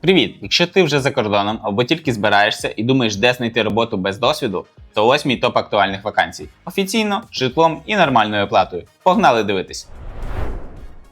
Привіт! Якщо ти вже за кордоном або тільки збираєшся і думаєш, де знайти роботу без досвіду, то ось мій топ актуальних вакансій. Офіційно, житлом і нормальною оплатою. Погнали дивитись!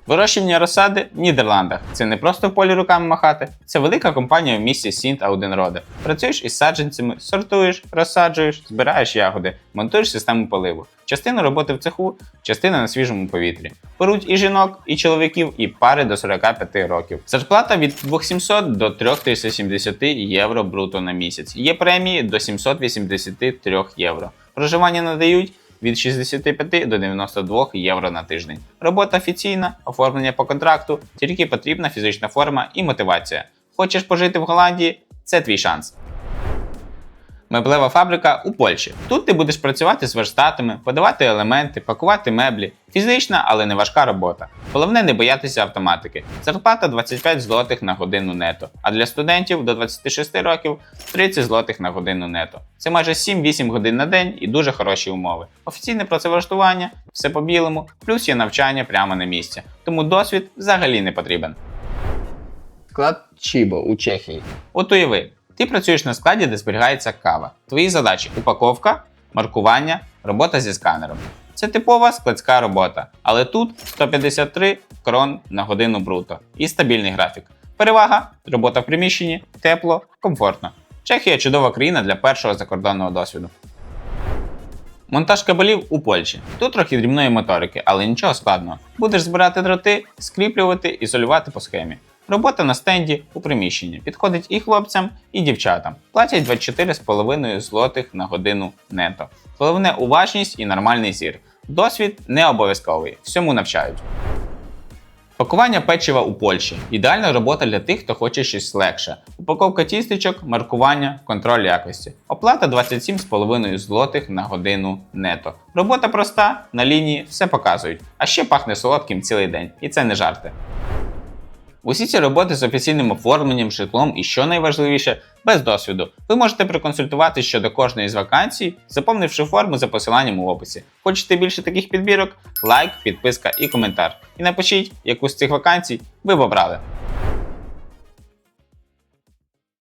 Вирощування розсади в Нідерландах. Це не просто в полі руками махати, це велика компанія в місті Сінт Ауденроде. Працюєш із саджанцями, сортуєш, розсаджуєш, збираєш ягоди, монтуєш систему поливу. Частина роботи в цеху, частина на свіжому повітрі. Беруть і жінок, і чоловіків, і пари до 45 років. Зарплата від 2700 до 3070 євро бруто на місяць. Є премії до 783 євро. Проживання надають від 65 до 92 євро на тиждень. Робота офіційна, оформлення по контракту, тільки потрібна фізична форма і мотивація. Хочеш пожити в Голландії? Це твій шанс. Меблева фабрика у Польщі. Тут ти будеш працювати з верстатами, подавати елементи, пакувати меблі. Фізична, але не важка робота. Головне не боятися автоматики. Зарплата 25 злотих на годину нето, а для студентів до 26 років 30 злотих на годину нето. Це майже 7-8 годин на день і дуже хороші умови. Офіційне працевлаштування, все по білому, плюс є навчання прямо на місці. Тому досвід взагалі не потрібен. Склад Чібо у Чехії. От уяви, ти працюєш на складі, де зберігається кава. Твої задачі упаковка, маркування, робота зі сканером. Це типова складська робота, але тут 153 крон на годину бруто і стабільний графік. Перевага робота в приміщенні, тепло, комфортно. Чехія чудова країна для першого закордонного досвіду. Монтаж кабелів у Польщі. Тут трохи дрібної моторики, але нічого складного. Будеш збирати дроти, скріплювати, ізолювати по схемі. Робота на стенді у приміщенні підходить і хлопцям, і дівчатам. Платять 24,5 злотих на годину нето. Головне уважність і нормальний зір. Досвід не обов'язковий, всьому навчають. Пакування печива у Польщі. Ідеальна робота для тих, хто хоче щось легше. Упаковка тістечок, маркування, контроль якості. Оплата 27,5 злотих на годину нето. Робота проста, на лінії все показують. А ще пахне солодким цілий день. І це не жарти. Усі ці роботи з офіційним оформленням, житлом і що найважливіше, без досвіду. Ви можете проконсультувати щодо кожної з вакансій, заповнивши форму за посиланням у описі. Хочете більше таких підбірок? Лайк, підписка і коментар. І напишіть, яку з цих вакансій ви обрали.